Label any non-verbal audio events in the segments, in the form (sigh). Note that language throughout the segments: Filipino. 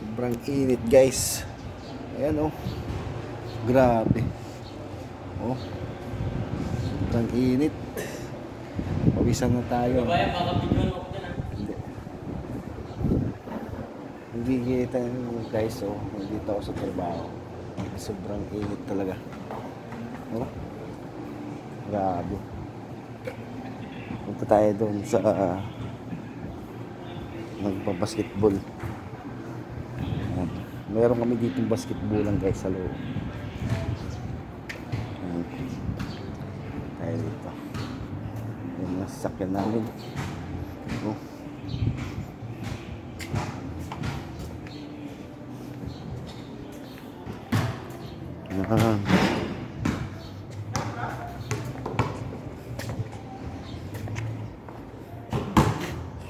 Sobrang init guys. Ayan oh. Grabe. Oh. Sobrang init. Pawisan na tayo. Dyan ah. Hindi. Hindi kita guys oh. Nandito ako sa trabaho. Sobrang init talaga. Oh. Grabe. Punta tayo doon sa uh, nagpa-basketball. Meron kami dito basketballan guys sa loob. Tayo dito. Yung mga sasakyan namin. Oh. Ayan.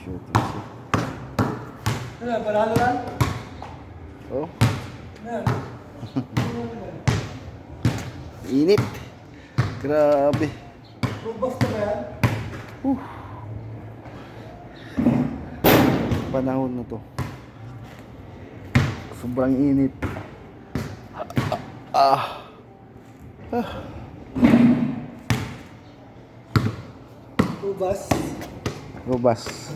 Shoot. Ano, panalo lang? Oh, (laughs) init. Grabe. Robust na ba yan? Panahon na to. Sobrang init. Ah. Ah. Robust. Robust.